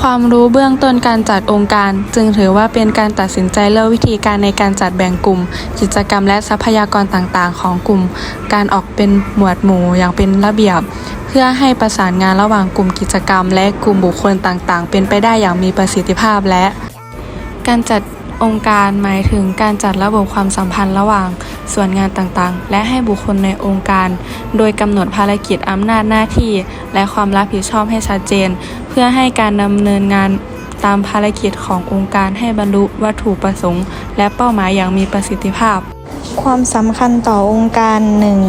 ความรู้เบื้องต้นการจัดองค์การ จึงถือว่าเป็นการตัดสินใจเลือกวิธีการในการจัดแบ่งกลุ่ม กิจกรรมและทรัพยากรต่างๆ ของกลุ่ม การออกเป็นหมวดหมู่อย่างเป็นระเบียบ เพื่อให้ประสานงานระหว่างกลุ่มกิจกรรม และกลุ่มบุคคลต่างๆ เป็นไปได้อย่างมีประสิทธิภาพและ การจัด องค์การหมายถึงการจัดระบบความสัมพันธ์ระหว่างส่วนงานต่างๆ และให้บุคคลในองค์การ โดยกำหนดภารกิจอำนาจหน้าที่ และความรับผิดชอบให้ชัดเจน เพื่อให้การดำเนินงานตามภารกิจขององค์การให้บรรลุวัตถุประสงค์ และเป้าหมายอย่างมีประสิทธิภาพ ความสำคัญต่อองค์การ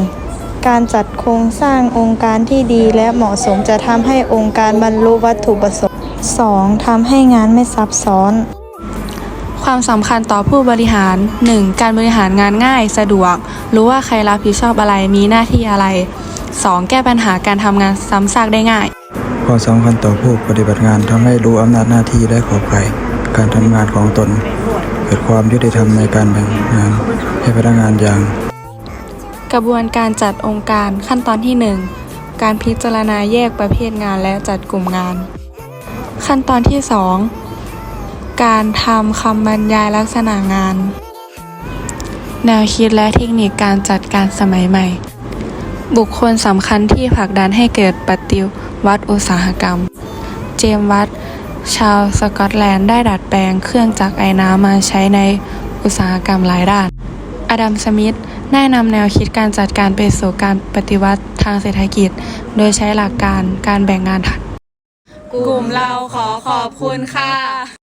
1. การจัดโครงสร้างองค์การที่ดีและเหมาะสมจะทำให้องค์การบรรลุวัตถุประสงค์ 2. ทำให้งานไม่ซับซ้อน ความสำคัญต่อผู้บริหาร 1. การบริหารงานง่าย สะดวก รู้ว่าใครรับผิดชอบอะไรมีหน้าที่อะไร 2. แก้ปัญหาการทำงานซ้ำซากได้ง่าย ความสำคัญต่อผู้ปฏิบัติงานทำให้รู้อำนาจหน้าที่และขอบข่ายการทำงานของตน เกิดความยุติธรรมในการแบ่งงานให้พนักงานอย่าง กระบวนการจัดองค์การขั้นตอนที่ 1 การพิจารณาแยกประเภทงานและจัดกลุ่มงาน ขั้นตอนที่ 2 การทำคำบรรยายลักษณะงาน แนวคิดและเทคนิคการจัดการสมัยใหม่ บุคคลสำคัญที่ผลักดันให้เกิดปฏิวัติอุตสาหกรรม เจมส์วัตต์ชาวสกอตแลนด์ได้ดัดแปลงเครื่องจักรไอน้ำมาใช้ในอุตสาหกรรมหลายด้าน อดัม สมิธได้นำแนวคิดการจัดการไปสู่การปฏิวัติทางเศรษฐกิจ โดยใช้หลักการการแบ่งงานถัดกลุ่มเราขอขอบคุณค่ะ